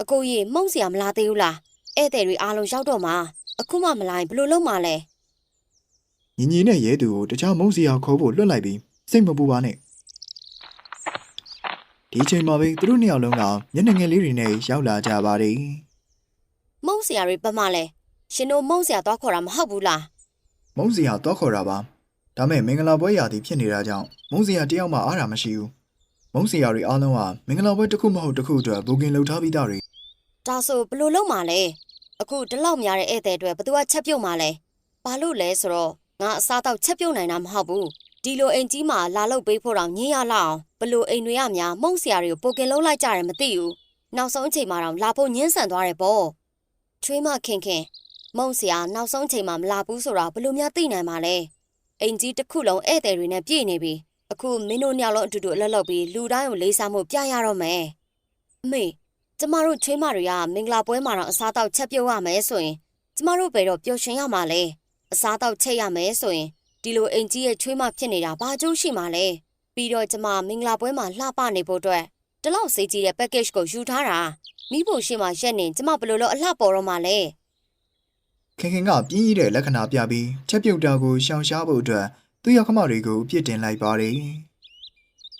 အကိုကြီးမှုန့်စရာမလာသေးဘူးလားဧည့်သည်တွေအားလုံးရောက်တော့မှာအခုမှမလာရင်ဘယ်လိုလုပ်မှာလဲညီညီနဲ့ရဲသူကိုတခြားမုံစီအောင်ခေါ်ဖို့လွတ်လိုက်ပြီး စိတ်မပူပါနဲ့ဒီချိန်မှာပဲသူတို့နှစ်ယောက်လုံးကညနေငယ်လေးတွေနဲ့ရောက်လာကြပါတယ်မုံဆရာတွေပတ်မလဲရှင်တို့မုံဆရာသွားခေါ်တာမဟုတ်ဘူးလားမုံစရာတော့ခေါ်တာပါဒါမဲ့မင်္ဂလာပွဲရာသီဖြစ်နေတာကြောင့်မုံစရာတယောက်မှအားတာမရှိဘူးမုံစရာတွေအားလုံးဟာမင်္ဂလာပွဲတစ်ခုမဟုတ်တစ်ခုအတွက်ဘူကင်လုပ်ထားပြီးသားတွေဒါဆိုဘလို့လုံးမှာလဲအခုဒီလောက်များတဲ့ဧည့်သည်တွေဘသူကချက်ပြုတ်မှာလဲဘာလို့လဲဆိုတော့ငါအစားတော့ချက်ပြုတ်နိုင်တာမဟုတ်ဘူး ဒီလိုအိမ်ကြီးမှာလာလုပ်ပေးဖို့တော့ညင်ရလောက်အောင်ဘလို့အိမ်တွေကများမုံဆရာတွေကိုပိုကင်လုံးလိုက်ကြတယ်မသိဘူးနောက်ဆုံးအချိန်မှာတော့လာဖို့ညှင်းဆန်သွားတယ်ပေါ့ချွေးမခင်ခင်မုံဆရာနောက်ဆုံးအချိန်မှာမလာဘူးဆိုတော့ဘလို့များသိနိုင်မှာလဲအိမ်ကြီးတစ်ခုလုံးဧည့်သည်တွေနဲ့ပြည့်နေပြီအခုမင်းတို့ညောင်လုံးအတူတူအလက်လောက်ပြီးလူတိုင်းကိုလေးစားမှုပြရတော့မယ်အမေကျမတို့ချွေးမတွေကမင်္ဂလာပွဲမှာတော့အစားတောက်ချက်ပြုတ်ရမယ်ဆိုရင်ကျမတို့ဘယ်တော့ပျော်ရွှင်ရမှာလဲအစားတောက်ချက်ရမယ်ဆိုရင် ဒီလိုအိမ်ကြီးရဲ့ချွေးမဖြစ်နေတာဘာကျိုးရှိမှလဲပြီးတော့ကျမမင်္ဂလာပွဲမှာလှပနေဖို့အတွက်ဒီလောက်စိတ်ကြီးတဲ့ package ကိုယူထားတာမိဖို့ရှိမှရက်နေကျမဘယ်လိုလုပ်အလှပေါ်တော့မှလဲခင်ခင်ကပြင်းရတဲ့လက္ခဏာပြပြီးချက်ပြုတ်တာကိုရှောင်ရှားဖို့အတွက်သူ့ရောက်ခမတွေကိုအပြစ်တင်လိုက်ပါတယ်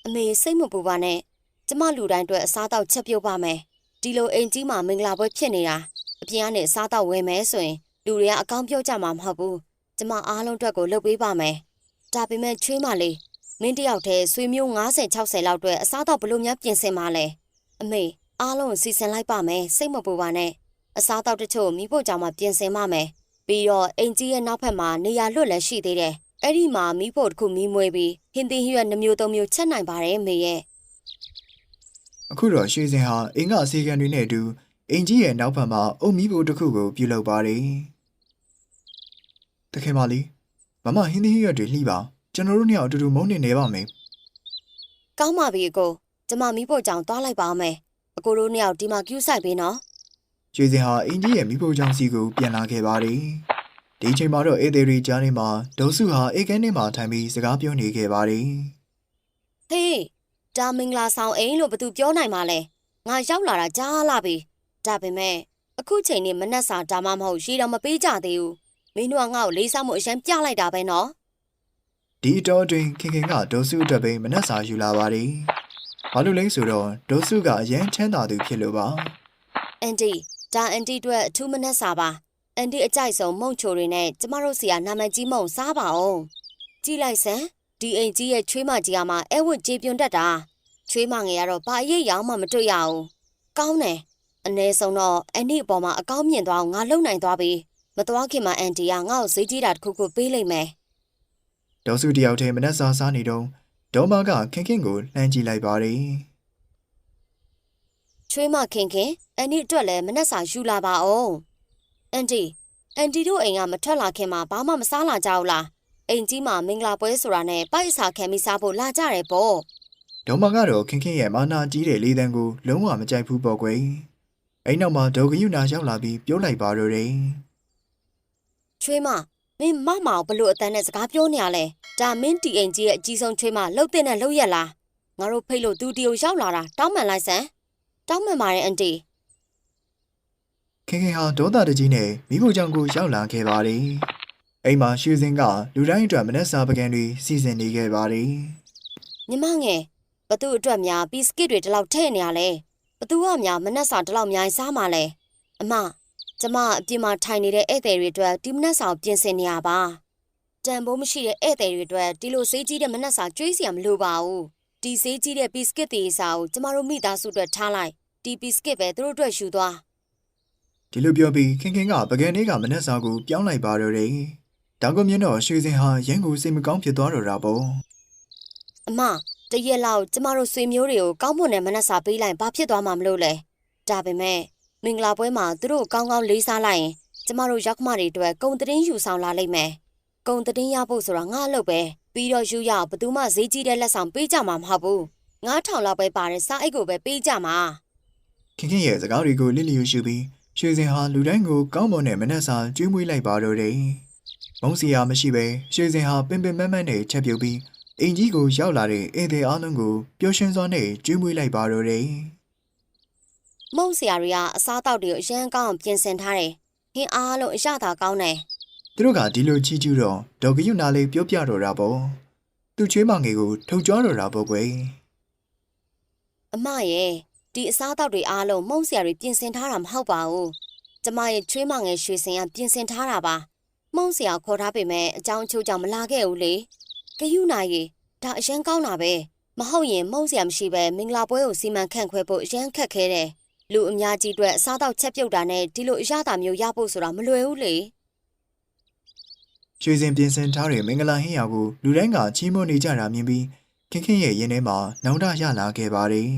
အမေစိတ်မပူပါနဲ့ကျမလူတိုင်းအတွက်အစားတောက်ချက်ပြုတ်ပါမယ်ဒီလိုအိမ်ကြီးမှာမင်္ဂလာပွဲဖြစ်နေတာအပြင်ကနေအစားတောက်ဝယ်မယ်ဆိုရင်လူတွေကအကောင်းပြောကြမှာမဟုတ်ဘူး ကျမအားလုံးအတွက်ကိုလုပ်ပေးပါမယ်ဒါပေမဲ့ချွေးမလေးမင်းတယောက်တည်းဆွေမျိုး90 60လောက်အတွက်အစားတောက်ဘလို့များပြင်ဆင်ပါလဲအမေအားလုံးကိုစီစဉ်လိုက်ပါမယ်စိတ်မပူပါနဲ့အစားတောက်တချို့မိဖို့ကြောင့်မှပြင်ဆင်ပါမယ်ပြီးတော့အိမ်ကြီးရဲ့နောက်ဖက်မှာနေရာလွတ်လည်းရှိသေးတယ်အဲ့ဒီမှာမိဖို့တစ်ခုမိမွေးပြီးဟင်းသီးဟရွက်နှမျိုးသုံးမျိုးချက်နိုင်ပါတယ်မေရဲ့အခုတော့ရွှေစင်ဟာအင်္ဂါအစီကံတွေနဲ့အတူအင်ကြီးရဲ့နောက်ဘက်မှာအုံမီးဖို့တစ်ခုကိုပြုလုပ်ပါတယ် တခင်မလေးမမဟင်းသီးရွက်တွေလှိပါကျွန်တော်တို့နှစ်ယောက်အတူတူမုန်းနေနေပါမယ်ကောင်းပါပြီအကိုကျမမိဖို့ကြောင့်သွားလိုက်ပါအောင်မယ်အကိုတို့နှစ်ယောက်ဒီမှာကျူးဆိုင်ပေးနော်ရွှေစင်ဟာအင်ကြီးရဲ့မိဖို့ချောင်းစီကိုပြန်လာခဲ့ပါတယ်ဒီချိန်မှာတော့အေသေးရီကြားနေမှာဒေါစုဟာအေကန်းထဲမှာထိုင်ပြီးစကားပြောနေခဲ့ပါတယ်ဟေးဒါမင်္ဂလာဆောင်အိမ်လို့ဘသူပြောနိုင်မှာလဲငါရောက်လာတာကြားလာပြီဒါပေမဲ့အခုချိန်နေမနှက်စာဒါမှမဟုတ်ရေတော့မပေးကြသေးဘူး မင်းတို့ကငါ့ကိုလေးစားမှုအရင်ပြလိုက်တာပဲနော်ဒီအတော်အတွင်းခင်ခင်ကဒေါစုအတွက်ပဲမနှက်စာယူလာပါတယ်ဘာလို့လဲဆိုတော့ဒေါစုကအရန်ချမ်းသာသူဖြစ်လို့ပါအန်တီဒါအန်တီအတွက်အထူးမနှက်စာပါအန်တီအကြိုက်ဆုံးမုံချိုတွေနဲ့ကျမတို့စီကနာမည်ကြီးမုံစားပါအောင်ကြည့်လိုက်စမ်းဒီအိမ်ကြီးရဲ့ချွေးမကြီးကမှအဲဝတ်ကြေပြွန်တတ်တာချွေးမငယ်ကတော့ဘာအရေးရောင်မှမတွေ့ရအောင်ကောင်းတယ်အ ਨੇ ဆုံးတော့အန်တီအပေါ်မှာအကောင်းမြင်သွားအောင်ငါလုံနိုင်သွားပြီ မတော်ခင်မှာအန်တီကငါ့ကိုဈေးကြီးတာတစ်ခုခုပေးလိုက်မယ်ဒေါစုတယောက်တည်းမနှက်စာစားနေတော့ဒေါမကခင်ခင်ကိုလှမ်းကြည့်လိုက်ပါတယ်ချွေးမခင်ခင်အန်တီအတွက်လည်းမနှက်စာယူလာပါအောင်အန်တီအန်တီတို့အိမ်ကမထွက်လာခင်မှာဘာမှမစားလာကြဘူးလားအိမ်ကြီးမှာမင်္ဂလာပွဲဆိုတာနဲ့ပိုက်စာခံပြီးစားဖို့လာကြတယ်ပေါ့ဒေါမကတော့ခင်ခင်ရဲ့မာနာကြီးတဲ့လေးတန်းကိုလုံးဝမကြိုက်ဘူးပေါ့ကွယ်အဲ့နောက်မှာဒေါကယူနာရောက်လာပြီးပြောလိုက်ပါတော့တယ် ချွေးမမင်းမမောင်ဘလို့အတန်းနဲ့စကားပြောနေရလဲဒါမင်းတီအိမ်ကြီးရဲ့အကြီးဆုံးချွေးမလှုပ်တဲ့နဲ့လှုပ်ရက်လားငါတို့ဖိတ်လို့သူတီကိုရောက်လာတာတောင်းပန်လိုက်စမ်းတောင်းပန်ပါတယ်အန်တီခင်ခင်ဟာဒေါသတကြီးနဲ့မိဖို့ကြောင့်ကိုရောက်လာခဲ့ပါတယ်အိမ်မှာရွှေစင်ကလူတိုင်းအတွက်မနှက်စာပကံတွေစီစဉ်နေခဲ့ပါတယ်ညီမငယ်ဘသူအတွက်များဘီစကစ်တွေဒီလောက်ထည့်နေရလဲဘသူကများမနှက်စာဒီလောက်အများကြီးစားမှလဲအမ ကျမအပြင်မှာထိုင်နေတဲ့ဧည့်သည်တွေအတွက်ဒီမနှက်စာကိုပြင်ဆင်နေရပါတန်ဖိုးမရှိတဲ့ဧည့်သည်တွေအတွက်ဒီလိုစေးကြီးတဲ့မနှက်စာကျွေးစရာမလိုပါဘူးဒီစေးကြီးတဲ့ဘီစကစ်တွေစာကိုကျမတို့မိသားစုအတွက်ထားလိုက်ဒီဘီစကစ်ပဲသူတို့အတွက်ယူသွားဒီလိုပြောပြီးခင်ခင်ကပကံလေးကမနှက်စာကိုပြောင်းလိုက်ပါတော့တယ်တောင်ကမြင်တော့ရွှေစင်ဟာရန်ကိုစိတ်မကောင်းဖြစ်သွားတော့တာပေါ့အမတရက်လောက်ကျမတို့ဆွေမျိုးတွေကိုကောင်းမွန်တဲ့မနှက်စာပေးလိုက်ဘာဖြစ်သွားမှာမလို့လဲဒါပေမဲ့ မင်္ဂလာပွဲမှာသူတို့ကိုကောင်းကောင်းလေးစားလိုက်ရင်ကျမတို့ရောက်ခမတွေအတွက်ဂုံတရင်ယူဆောင်လာလိမ့်မယ်ဂုံတရင်ရဖို့ဆိုတာငါအလုပ်ပဲပြီးတော့ယူရအောင်ဘယ်သူမှဈေးကြီးတဲ့လက်ဆောင်ပေးကြမှာမဟုတ်ဘူး9000လောက်ပဲပါတယ်စားအိတ်ကိုပဲပေးကြမှာခင်ခင်ရဲ့စကားတွေကိုလစ်လျူရှုပြီးရွှေစင်ဟာလူတိုင်းကိုကောင်းမွန်တဲ့မနှက်စာကျွေးမွေးလိုက်ပါတော့တယ်မုံစီယာမရှိပဲရွှေစင်ဟာပင်ပင်မန်းမန်းနဲ့ချက်ပြုတ်ပြီးအင်ကြီးကိုရောက်လာတဲ့ဧည့်သည်အားလုံးကိုပျော်ရွှင်စွာနဲ့ကျွေးမွေးလိုက်ပါတော့တယ် မုံဆရာတွေကအစားတောက်တွေကိုအရန်ကောင်းအောင်ပြင်ဆင်ထားတယ်ဟင်းအားလုံးအရသာကောင်းတယ်သူတို့ကဒီလိုချီးကျူးတော့ဒေါကယူနာလေးပြောပြတော့တာပေါ့သူချွေးမငယ်ကိုထုတ်ကြွတော့တာပေါ့ကွယ်အမရဲ့ဒီအစားအသောက်တွေအားလုံးမုံဆရာတွေပြင်ဆင်ထားတာမဟုတ်ပါဘူး။ကျမရဲ့ချွေးမငယ်ရွှေစင်ကပြင်ဆင်ထားတာပါ။မုံဆရာခေါ်ထားပေမဲ့အကြောင်းအချို့ကြောင့်မလာခဲ့ဘူးလေ။ဂယုနာရီဒါအရန်ကောင်းတာပဲ။မဟုတ်ရင်မုံဆရာမရှိပဲမင်္ဂလာပွဲကိုစီမံခန့်ခွဲဖို့အရန်ခက်ခဲတယ်။ လူအများကြီးအတွက်အစားအသောက်ချက်ပြုတ်တာနဲ့ဒီလိုအရသာမျိုးရဖို့ဆိုတာမလွယ်ဘူးလေရွှေစင်ပြင်ဆင်ထားတဲ့မင်္ဂလာဟင်းရာကိုလူတိုင်းကချီးမွမ်းနေကြတာမြင်ပြီးခင်ခင်ရဲ့ရင်ထဲမှာနောင်တရလာခဲ့ပါတယ်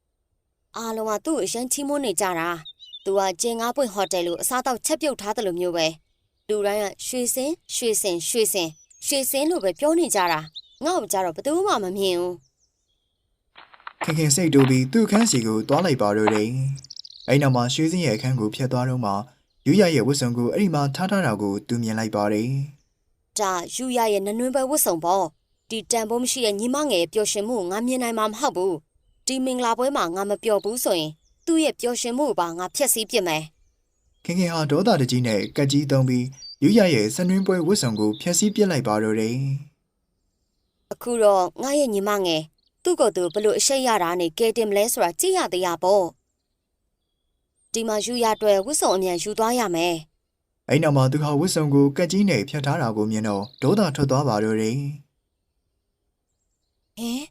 ။အားလုံးကသူ့ကိုအရန်ချီးမွမ်းနေကြတာ။ तू ကကျင်ငါးပွင့်ဟိုတယ်လို့အစားအသောက်ချက်ပြုတ်ထားတယ်လို့မျိုးပဲ။လူတိုင်းကရွှေစင်ရွှေစင်ရွှေစင်ရွှေစင်လို့ပဲပြောနေကြတာ။ငါ့ကိုကြတော့ဘယ်သူမှမမြင်ဘူး ခင်ခင်စိတ်တိုးပြီးသူ့ခန်းစီကိုတွားလိုက်ပါတော့တယ်အဲ့နောက်မှာရွှေစင်ရဲ့အခန်းကိုဖျက်သွားတော့မှယူရရဲ့ဝတ်စုံကိုအဲ့ဒီမှာထားထားတာကိုသူမြင်လိုက်ပါတယ်ဒါယူရရဲ့နနွင်းပွဲဝတ်စုံပေါ့ဒီတန်ဖိုးမရှိတဲ့ညီမငယ်ရဲ့ပျော်ရွှင်မှုကိုငါမြင်နိုင်မှာမဟုတ်ဘူးဒီမင်္ဂလာပွဲမှာငါမပျော်ဘူးဆိုရင်သူ့ရဲ့ပျော်ရွှင်မှုကိုပါငါဖျက်ဆီးပစ်မယ်ခင်ခင်ဟာဒေါသတကြီးနဲ့ကက်ကြီးသုံးပြီးယူရရဲ့စနွင်းပွဲဝတ်ဆောင်ကိုဖျက်ဆီးပစ်လိုက်ပါတော့တယ်အခုတော့ငါရဲ့ညီမငယ် သူ့ကိုယ်သူဘလို့အရှိတ်ရတာနဲ့ကဲတင်မလဲဆိုတာကြည့်ရသေးရပေါ့ဒီမှာယူရအတွက်ဝတ်စုံအမြန်ယူသွားရမယ်။အဲ့နောက်မှာသူဟာဝတ်ဆောင်ကိုကက်ကြီးနဲ့ဖြတ်ထားတာကိုမြင်တော့ဒေါသထွက်သွားပါတော့တယ်ဟင်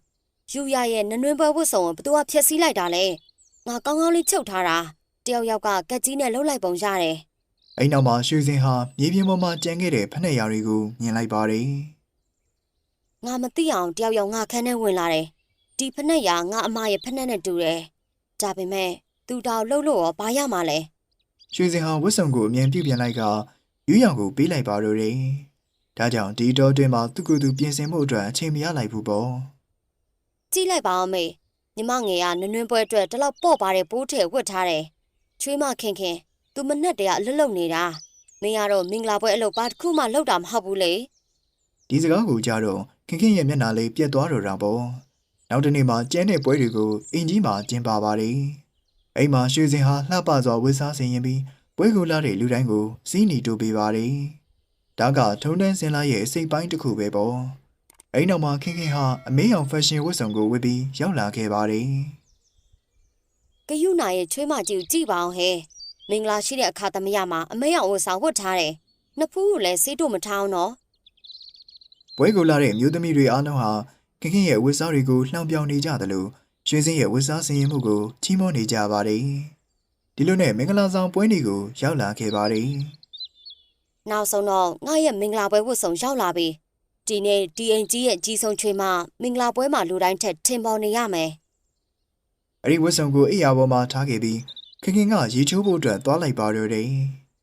ယူရရဲ့နနွင်းပွဲဝတ်စုံကိုဘသူကဖျက်ဆီးလိုက်တာလဲငါကောင်းကောင်းလေးချုပ်ထားတာတယောက်ယောက်ကကက်ကြီးနဲ့လှုပ်လိုက်ပုံရတယ်။အဲ့နောက်မှာရွှေစင်ဟာမြေပြင်ပေါ်မှာကျန်ခဲ့တဲ့ဖက်နဲ့ရာတွေကိုမြင်လိုက်ပါတယ်ငါမသိအောင်တယောက်ယောက်ငါခန်းထဲဝင်လာတယ် ဒီဖက်နဲ့ရငါအမရဲ့ဖက်နဲ့နဲ့တူတယ်ဒါပေမဲ့သူတောင်လှုပ်လို့ရောဘာရမှာလဲ။ရွှေစင်ဟာဝတ်ဆောင်ကိုအမြန်ပြုတ်ပြန်လိုက်ကယူရောင်ကိုပေးလိုက်ပါတော့တယ်။ဒါကြောင့်ဒီတော့တွင်မှာသူ့ကိုယ်သူပြင်ဆင်မှုအတွက်အချိန်မရလိုက်ဘူးပေါ့။ကြည့်လိုက်ပါအောင်မေညီမငယ်ကနနွင်းပွဲအတွက်ဒီလောက်ပေါ့ပါတဲ့ပိုးထည့်ဝတ်ထားတယ်ချွေးမခင်ခင်သူမနဲ့တည်းကအလွတ်လုံနေတာမင်းကတော့မင်္ဂလာပွဲအလုပ်ပါတစ်ခုမှလုပ်တာမဟုတ်ဘူးလေဒီစကားကိုကြားတော့ခင်ခင်ရဲ့မျက်နှာလေးပြက်သွားတော့တာပေါ့ နောက်တစ်နေ့မှာကျန်းတဲ့ပွဲတွေကိုအင်ကြီးမှာကျင်းပါပါတယ်အိမ်မှာရွှေစင်ဟာလှပစွာဝတ်စားဆင်ရင်ပြီးပွဲကိုလာတဲ့လူတိုင်းကိုစီးနီတိုးပေးပါတယ်ဒါကထုံတန်းစင်လာရဲ့အစိတ်ပိုင်းတစ်ခုပဲပေါ့အိမ်နောက်မှာခင်ခင်ဟာအမေးအောင်ဖက်ရှင်ဝတ်စုံကိုဝတ်ပြီးရောက်လာခဲ့ပါတယ်ဂယုနာရဲ့ချွေးမကြီးကိုကြည့်ပါအောင်ဟဲ့မင်္ဂလာရှိတဲ့အခါသမယမှာအမေအောင်ဝတ်ဆောင်ဝတ်ထားတယ်နှစ်ဖူးကိုလည်းဆေးတို့မထားအောင်နော်ပွဲကိုလာတဲ့အမျိုးသမီးတွေအားလုံးဟာ ခင်ခင်ရဲ့ဝတ်စားတွေကိုလှောင်ပြောင်နေကြသလိုရွှေစင်ရဲ့ဝတ်စားဆင်ရင်မှုကိုချီးမွမ်းနေကြပါတယ်ဒီလိုနဲ့မင်္ဂလာဆောင်ပွဲတွေကိုရောက်လာခဲ့ပါတယ်နောက်ဆုံးတော့ငါရဲ့မင်္ဂလာပွဲဝတ်ဆောင်ရောက်လာပြီဒီနေ့ဒီအိမ်ကြီးရဲ့ကြီးဆုံးချွေးမမင်္ဂလာပွဲမှာလူတိုင်းထက်ထင်ပေါ်နေရမယ်အဲ့ဒီဝတ်စုံကိုအိယာပေါ်မှာထားခဲ့ပြီးခင်ခင်ကရေချိုးဖို့အတွက်သွားလိုက်ပါတော့တယ်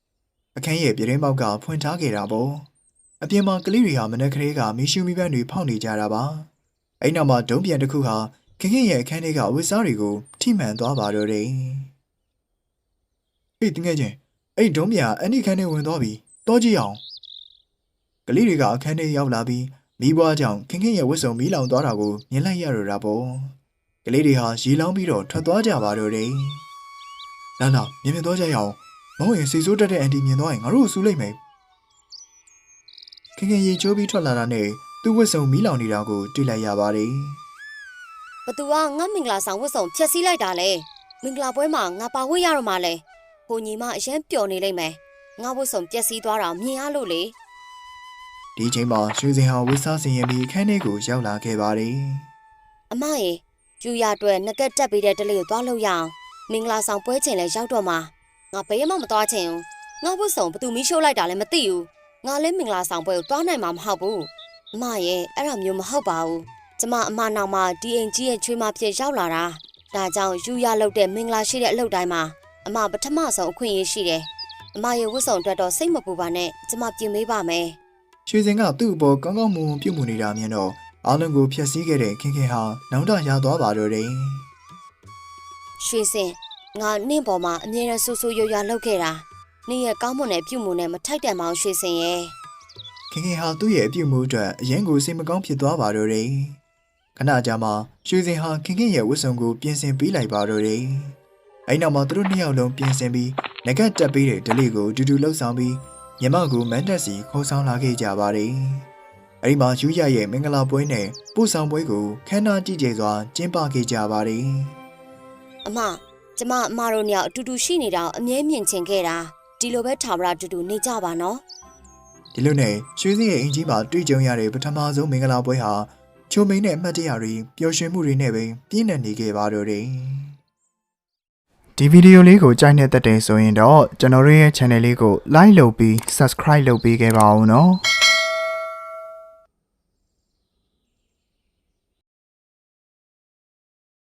။အခန်းရဲ့ပြတင်းပေါက်ကဖွင့်ထားခဲ့တာပေါ့။အပြင်မှာကလေးတွေဟာမနက်ကလေးကမီရှူမီပန်းတွေဖောက်နေကြတာပါ။ အဲ့နောက်မှာဒုံးပြန်တစ်ခုဟာခင်ခင်ရဲ့အခန်းထဲကဝတ်စားတွေကိုထိမှန်သွားပါတော့တယ်။ဟေးတငယ်ချင်းအဲ့ဒုံးပြန်အဲ့ဒီခန်းထဲဝင်သွားပြီ။တောကြည့်အောင်။ကလေးတွေကအခန်းထဲရောက်လာပြီးမိဘွားကြောင့်ခင်ခင်ရဲ့ဝတ်စုံမီးလောင်သွားတာကိုမြင်လိုက်ရတော့တာပေါ့။ကလေးတွေဟာရေလောင်းပြီးတော့ထွက်သွားကြပါတော့တယ်။လာလာမြင်မြင်သွားကြရအောင်။မဟုတ်ရင်စိတ်ဆိုးတက်တဲ့အန်တီမြင်သွားရင်ငါတို့ကိုစူးလိုက်မယ်။ခင်ခင်ရေချိုးပြီးထွက်လာတာနဲ့ သူ့ဝတ်စုံမီးလောင်နေတာကိုတွေ့လိုက်ရပါတယ်ဘသူကငါမင်္ဂလာဆောင်ဝတ်ဆောင်ဖျက်ဆီးလိုက်တာလဲမင်္ဂလာပွဲမှာငါပါဝတ်ရတော့မှလဲဟိုညီမအရင်ပျော်နေလိမ့်မယ်ငါဝတ်ဆောင်ပျက်စီးသွားတာမြင်ရလို့လေ။ဒီအချိန်မှာရွှေစင်ဟာဝတ်စားဆင်ရင်ပြီးခန်းထဲကိုရောက်လာခဲ့ပါတယ်အမရေယူရအတွက်ငကက်တက်ပေးတဲ့တလေးကိုသွားလို့ရအောင်မင်္ဂလာဆောင်ပွဲချိန်လဲရောက်တော့မှာငါဘယ်မှမသွားချင်ဘူးငါဝတ်ဆောင်ဘသူမီးရှို့လိုက်တာလဲမသိဘူးငါလည်းမင်္ဂလာဆောင်ပွဲကိုသွားနိုင်မှာမဟုတ်ဘူး အမရေအဲ့ဒါမျိုးမဟုတ်ပါဘူးကျမအမနောက်မှာဒီအိမ်ကြီးရဲ့ချွေးမဖြစ်ရောက်လာတာဒါကြောင့်ယူရလောက်တဲ့မင်္ဂလာရှိတဲ့အလုပ်တိုင်းမှာအမပထမဆုံးအခွင့်အရေးရှိတယ်အမရဲ့ဝတ်ဆောင်အတွက်တော့စိတ်မပူပါနဲ့ကျမပြင်ပေးပါမယ်။ရွှေစင်ကသူ့အပေါ်ကောင်းကောင်းမွန်မွန်ပြုတ်မှုနေတာမြင်တော့အားလုံးကိုဖျက်ဆီးခဲ့တဲ့ခင်ခင်ဟာနောင်တရသွားပါတော့တယ်ရွှေစင်ငါနင့်ပေါ်မှာအမြဲတမ်းဆူဆူရွရွလှုပ်ခဲ့တာနင့်ရဲ့ကောင်းမွန်တဲ့ပြုမှုနဲ့မထိုက်တန်ပါအောင်ရွှေစင်ရဲ့။ ခင်ခင်ဟာသူ့ရဲ့အပြုတ်မှုအတွက်အရင်ကိုစိတ်မကောင်းဖြစ်သွားပါတော့တယ်။ခဏကြာမှရွှေစင်ဟာခင်ခင်ရဲ့ဝတ်စုံကိုပြင်ဆင်ပေးလိုက်ပါတော့တယ်။အဲ့နောက်မှာသူတို့နှစ်ယောက်လုံးပြင်ဆင်ပြီးငကတ်တက်ပေးတဲ့ဒလေးကိုအတူတူလှုပ်ဆောင်ပြီးညမကိုမန်တက်စီခေါ်ဆောင်လာခဲ့ကြပါတယ်။အဲ့ဒီမှာယူရရဲ့မင်္ဂလာပွဲနဲ့ပို့ဆောင်ပွဲကိုခမ်းနားကြည့်ကြစွာကျင်းပခဲ့ကြပါတယ်။အမကျမအမတို့ညောင်အတူတူရှိနေတာကိုအမြဲမြင်ချင်ခဲ့တာဒီလိုပဲထာဝရအတူတူနေကြပါနော် ဒီလိုနဲ့ရွှေစင်းရဲ့အင်ကြီးမှာတွေ့ကြုံရတဲ့ပထမဆုံးမင်္ဂလာပွဲဟာချိုမိန်နဲ့အမှတ်တရတွေပျော်ရွှင်မှုတွေနဲ့ပဲပြည့်နှက်နေခဲ့ပါတော့တယ်ဒီဗီဒီယိုလေးကိုကြိုက်နေတဲ့တဲ့ဆိုရင်တော့ကျွန်တော်တို့ရဲ့ channel လေးကို like လုပ်ပြီး subscribe လုပ်ပေးခဲ့ပါဦးနော်